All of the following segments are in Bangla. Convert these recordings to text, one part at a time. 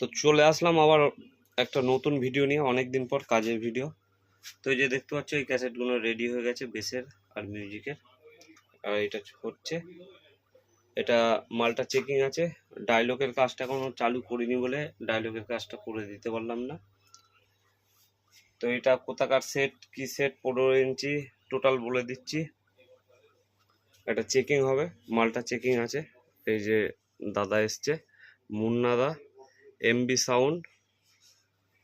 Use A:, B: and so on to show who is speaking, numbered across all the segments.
A: তো চলে আসলাম আবার একটা নতুন ভিডিও নিয়ে অনেক দিন পর কাজের ভিডিও তো এই যে দেখতে পাচ্ছ, এই ক্যাসেটগুলো রেডি হয়ে গেছে বেসের আর মিউজিকের আর এটা হচ্ছে, এটা মালটা চেকিং আছে। ডায়লগের কাজটা এখনও চালু করিনি বলে ডায়লগের কাজটা করে দিতে পারলাম না। তো এটা কোথাকার সেট কি সেট পনেরো ইঞ্চি টোটাল বলে দিচ্ছি। এটা চেকিং হবে, মালটা চেকিং আছে। এই যে দাদা এসছে মুন্নাদা এমবি সাউন্ড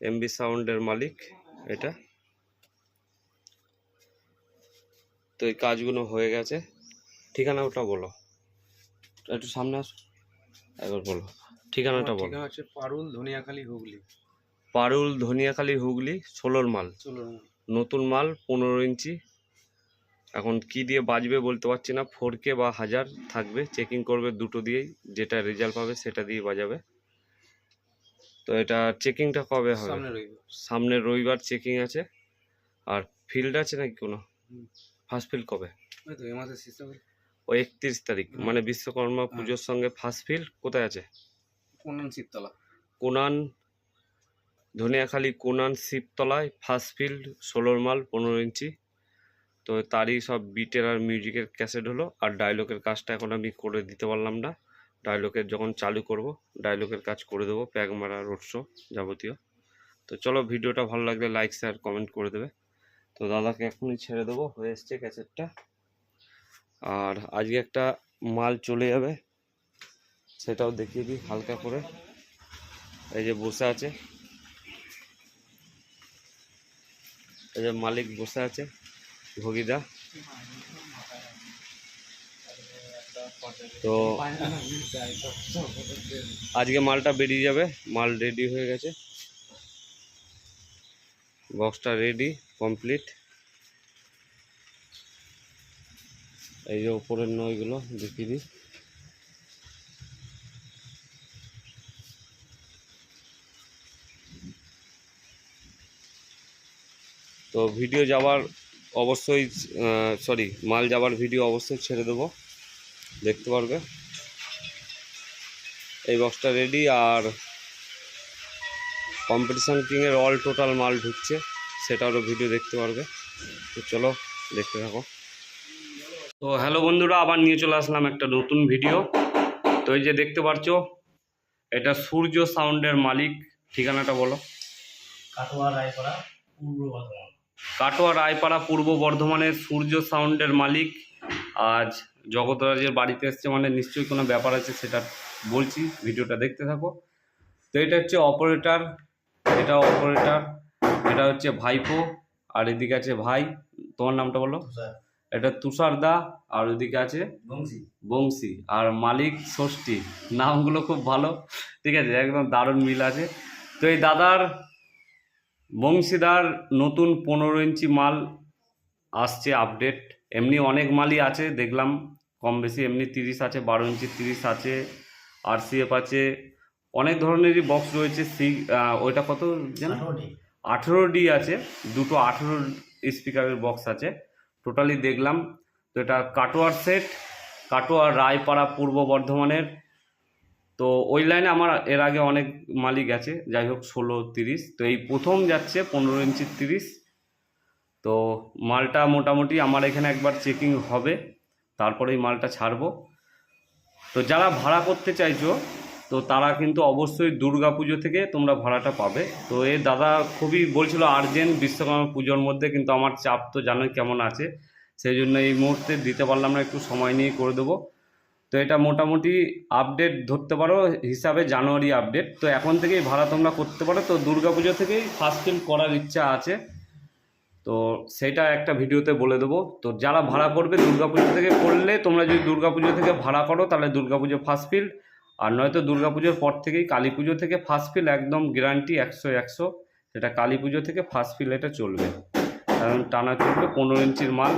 A: এমবি সাউন্ডের মালিক এটা। তো এই কাজগুলো হয়ে গেছে। ঠিকানা ওটা বলো। একটু সামনে আসো। একবার বলো। ঠিকানাটা বলো।
B: হচ্ছে পারুল ধনিয়াখালী হুগলি।
A: পারুল ধনিয়াখালী হুগলি ষোলোর মাল। নতুন মাল পনেরো ইঞ্চি। এখন কি দিয়ে বাজবে বলতে পারছি না। ফোর কে বা হাজার থাকবে। চেকিং করবে দুটো দিয়েই। যেটা রেজাল্ট পাবে সেটা দিয়ে বাজাবে। তো এটা চেকিংটা কবে হবে?
B: সামনে
A: সামনের রবিবার চেকিং আছে। আর ফিল্ড আছে নাকি কোনো? ফার্স্ট ফিল্ড কবে? ও একত্রিশ তারিখ। মানে বিশ্বকর্মা
B: হ্যাঁ।
A: পুজোর সঙ্গে ফার্স্ট ফিল্ড কোথায় আছে?
B: কোনান শিবতলা।
A: কোনান ধনিয়াখালী কোনান শিবতলায় ফার্স্ট ফিল্ড ষোলোর মাল পনেরো ইঞ্চি। তো তারই সব বিটের আর মিউজিকের ক্যাসেট হলো। আর ডায়লগের কাজটা এখন আমি করে দিতে পারলাম না। ডায়লগের যখন চালু করব ডায়লগের কাজ করে দেবো, প্যাগ মারা রোড শো যাবতীয়। তো চলো ভিডিওটা ভালো লাগলে লাইক শেয়ার কমেন্ট করে দেবে। তো দাদাকে এখনই ছেড়ে দেবো, হয়ে এসছে ক্যাসেটটা আর আজকে একটা মাল চলে যাবে, সেটাও দেখিয়ে দিই হালকা করে। এই যে বসে আছে। এই যে মালিক বসে আছে, ভগিদা। তো আজকে মালটা বেরিয়ে যাবে, মাল রেডি হয়ে গেছে। বক্সটা রেডি কমপ্লিট এই যে উপরের নইগুলো দেখিয়ে দিই। তো ভিডিও যাওয়ার অবশ্যই সরি মাল যাওয়ার ভিডিও অবশ্যই ছেড়ে দেবো। দেখতে পারবে। এই বক্সটা রেডি আর কম্পিটিশান কিংয়ের অল টোটাল মাল ঢুকছে সেটারও ভিডিও দেখতে পারবে। তো চলো দেখতে থাকো। তো হ্যালো বন্ধুরা আবার নিয়ে চলে আসলাম একটা নতুন ভিডিও তো এই যে দেখতে পাচ্ছ এটা সূর্য সাউন্ডের মালিক ঠিকানাটা বলো।
C: কাটোয়া রায়পাড়া পূর্ব বর্ধমান।
A: কাটোয়া রায়পাড়া পূর্ব বর্ধমানের সূর্য সাউন্ডের মালিক। আজ জগতরাজের বাড়িতে এসছে মানে নিশ্চয়ই কোনো ব্যাপার আছে সেটা বলছি ভিডিওটা দেখতে থাকো। তো এটা হচ্ছে অপারেটর এটা অপারেটর এটা হচ্ছে ভাইপো আর এদিকে আছে ভাই তোমার নামটা বলো? এটা তুষার দা আর ওদিকে আছে?
C: বংশী।
A: বংশী আর মালিক ষষ্ঠী নামগুলো খুব ভালো ঠিক আছে একদম দারুণ মিল আছে। তো এই দাদার বংশীদার নতুন পনেরো ইঞ্চি মাল আসছে আপডেট এমনি অনেক মালই আছে দেখলাম কম বেশি এমনি তিরিশ আছে বারো ইঞ্চি তিরিশ আছে আর সিএফ আছে অনেক ধরনেরই বক্স রয়েছে সি ওইটা কত যেন? আঠেরো ডি আছে দুটো আঠেরো স্পিকারের বক্স আছে টোটালি দেখলাম। তো এটা কাটোয়ার সেট কাটোয়ার রায়পাড়া পূর্ব বর্ধমানের। তো ওই লাইনে আমার এর আগে অনেক মালিক আছে যাই হোক ষোলো তিরিশ। তো এই প্রথম যাচ্ছে পনেরো ইঞ্চি তিরিশ। তো মালটা মোটামুটি আমার এখানে একবার চেকিং হবে। তারপরেই মালটা ছাড়বো। তো যারা ভাড়া করতে চাইছো, তো তারা কিন্তু অবশ্যই দুর্গা পুজো থেকে তোমরা ভাড়াটা পাবে। তো এ দাদা খুবই বলছিল আর্জেন্ট বিশ্বকর্মা পুজোর মধ্যে, কিন্তু আমার চাপ তো জানোই কেমন আছে। সেই জন্য এই মুহূর্তে দিতে পারলাম না, একটু সময় নিয়ে করে দেবো। তো এটা মোটামুটি আপডেট ধরতে পারো, হিসাবে জানুয়ারি আপডেট তো এখন থেকেই ভাড়া তোমরা করতে পারো। তো দুর্গা পুজো থেকেই ফার্স্ট ফিল্ম করার ইচ্ছা আছে। তো সেটা একটা ভিডিওতে বলে দেবো। তো যারা ভাড়া করবে দুর্গাপুজো থেকে করলে তোমরা যদি দুর্গাপুজো থেকে ভাড়া করো, তাহলে দুর্গাপুজো ফার্স্ট ফিল্ড আর নয়তো দুর্গাপুজোর পর থেকেই কালী পুজো থেকে ফার্স্ট ফিল একদম গ্যারান্টি একশো একশো। সেটা কালী পুজো থেকে ফার্স্ট ফিল এটা চলবে। কারণ টানা চলবে পনেরো ইঞ্চির মাল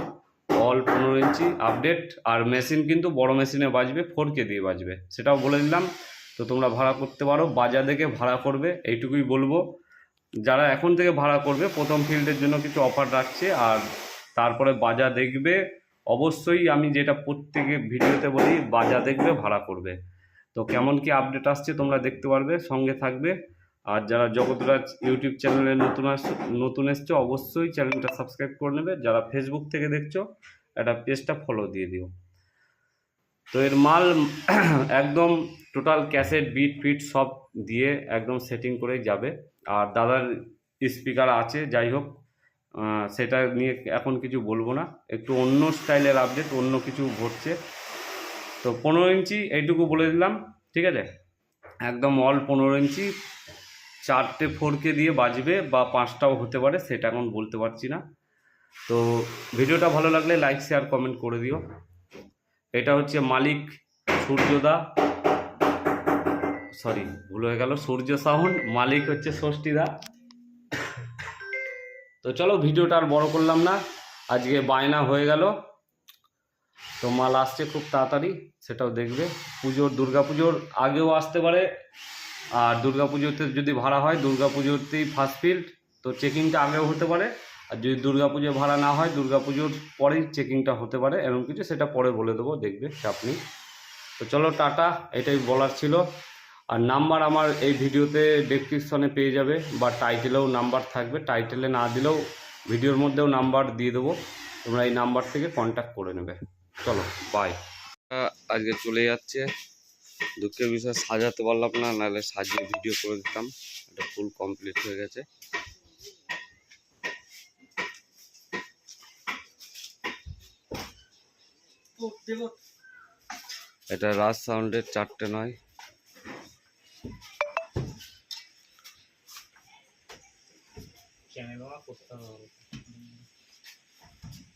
A: অল পনেরো ইঞ্চি আপডেট আর মেশিন কিন্তু বড় মেশিনে বাজবে ফোর কে দিয়ে বাজবে। সেটাও বলে দিলাম। তো তোমরা ভাড়া করতে পারো, বাজার দেখে ভাড়া করবে, এইটুকুই বলব। যারা এখন থেকে ভাড়া করবে, প্রথম ফিল্ডের জন্য কিছু অফার রাখছে আর তারপরে বাজা দেখবে। অবশ্যই আমি যেটা প্রত্যেকে ভিডিওতে বলি বাজা দেখবে, ভাড়া করবে। তো কেমন কি আপডেট আসছে তোমরা দেখতে পারবে, সঙ্গে থাকবে। আর যারা জগৎরাজ ইউটিউব চ্যানেলে নতুন আস নতুন এসছো, অবশ্যই চ্যানেলটা সাবস্ক্রাইব করে নেবে। যারা ফেসবুক থেকে দেখছ, একটা পেজটা ফলো দিয়ে দিও। তো এর মাল একদম টোটাল ক্যাসেট বিট ফিট সব দিয়ে একদম সেটিং করেই যাবে। আর দাদার স্পিকার আছে, যাই হোক সেটা নিয়ে এখন কিছু বলব না। একটু অন্য স্টাইলের আপডেট অন্য কিছু ঘটছে। তো পনেরো ইঞ্চি এইটুকু বলে দিলাম, ঠিক আছে? একদম অল পনেরো ইঞ্চি, চারটে ফোরকে দিয়ে বাজবে বা পাঁচটাও হতে পারে, সেটা এখন বলতে পারছি না। তো ভিডিওটা ভালো লাগলে লাইক শেয়ার কমেন্ট করে দিও। এটা হচ্ছে মালিক সূর্যদা। সরি, ভুল হয়ে গেল। সূর্য সাউন্ড মালিক হচ্ছে ষষ্ঠীদা। তো চলো, ভিডিওটা আর বড় করলাম না। আজকে বায়না হয়ে গেল। তো মাল আসছে খুব তাড়াতাড়ি, সেটাও দেখবে। পুজোর দুর্গা পুজোর আগেও আসতে পারে। আর পুজোতে যদি ভাড়া হয় দুর্গা পুজোতেই ফার্স্ট ফিল্ড তো চেকিংটা আগেও হতে পারে। আর যদি দুর্গা পুজো ভাড়া না হয় দুর্গা পুজোর পরেই চেকিংটা হতে পারে, এরকম কিছু, সেটা পরে বলে দেবো, দেখবে চাপ নেই তো চলো, টাটা, এটাই বলার ছিল। আর নাম্বার আমার এই ভিডিওতে ডেসক্রিপশনে পেয়ে যাবে, বা টাইটেলেও নাম্বার থাকবে। টাইটেলে না দিলেও ভিডিওর মধ্যেও নাম্বার দিয়ে দেবো। তোমরা এই নাম্বার থেকে কন্ট্যাক্ট করে নেবে। চলো বাই আজকে চলে যাচ্ছে। দুঃখের বিষয় সাজাতে পারলাম না, নাহলে সাজিয়ে ভিডিও করে দিতাম। এটা ফুল কমপ্লিট হয়ে গেছে। এটা রাজ সাউন্ডের চারটে নয়।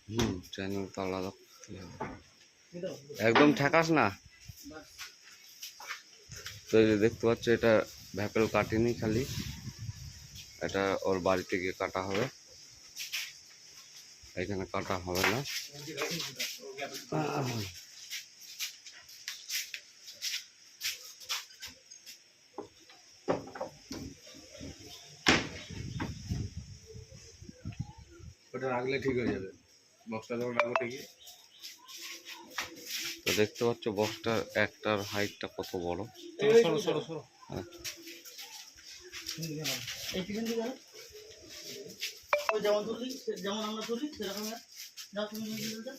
A: হুম চ্যানেল তো আলাদা একদম ঠেকাস না। তো এই যে দেখতে পাচ্ছ এটা ভ্যাপেল কাটেনি খালি। এটা ওর বাড়িতে গিয়ে কাটা হবে। এখানে কাটা হবে না।
B: ওটা রাখলে ঠিক হয়ে যাবে। বক্সটা যখন রাখব ঠিকই।
A: তো দেখতে পাচ্ছ বক্সটার একটার হাইটটা কত বড়?
B: সরো সরো সরো।
A: হ্যাঁ।
D: ওই যেমন তুললি যেমন আমরা তুলি সেরকম। যাও তুমি নিয়ে চলে যাও।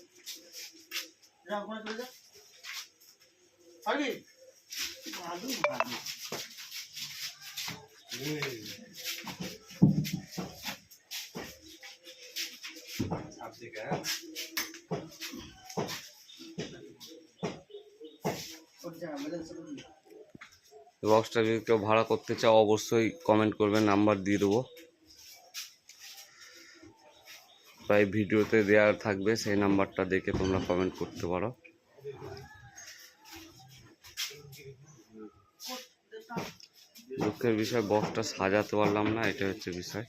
D: যাও ওখানে চলে যাও। পারবি? ভালো, ভালো।
A: বক্সটা যদি কেউ ভাড়া করতে চাও অবশ্যই কমেন্ট করবে নাম্বার দিয়ে দেবো প্রায় ভিডিওতে দেওয়া থাকবে, সেই নাম্বারটা দেখে তোমরা কমেন্ট করতে পারো। দুঃখের বিষয় বক্সটা সাজাতে পারলাম না এটা হচ্ছে বিষয়।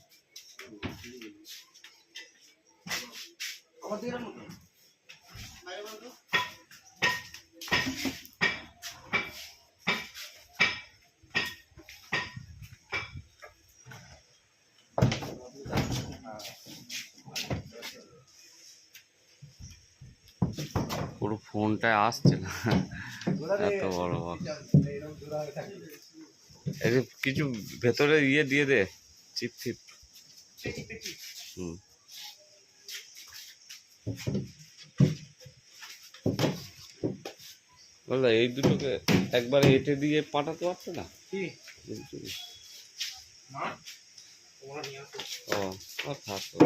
D: আমার
A: ফোনটায় আসছে না। এত বড় এই কিছু ভেতরে ইয়ে দিয়ে দে চিপ ফিপ হুম। বললা এই দুটোকে একবার এঁটে দিয়ে পাঠাতে পারছে না? ও থাক তো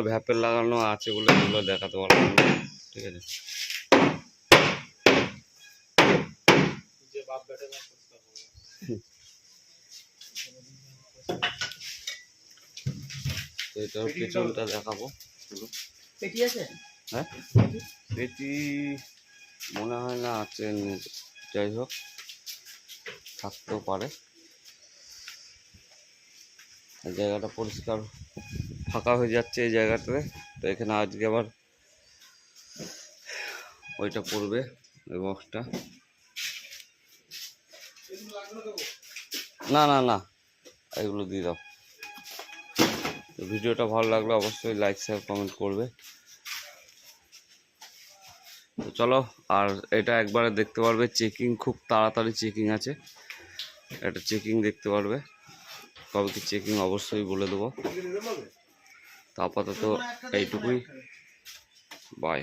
A: পোস্টগুলো ভ্যাপের লাগানো আছে বলে এগুলো দেখাতে পারলাম ঠিক আছে। তো এটার পেছনটা দেখাবো।
D: পেটি
A: হ্যাঁ? পেটি মনে হয় না আছে যাই হোক থাকতেও পারে। জায়গাটা পরিষ্কার ফাঁকা হয়ে যাচ্ছে এই জায়গাটাতে। তো এখানে আজকে আবার ওইটা পড়বে ওই বক্সটা না না না, এগুলো দিয়ে দাও। তো ভিডিওটা ভালো লাগলে অবশ্যই লাইক শেয়ার কমেন্ট করবে। তো চলো, আর এটা একবারে দেখতে পারবে চেকিং খুব তাড়াতাড়ি চেকিং আছে। এটা চেকিং দেখতে পারবে। কবে কি চেকিং অবশ্যই বলে দেবো। তো আপাতত এইটুকুই। বাই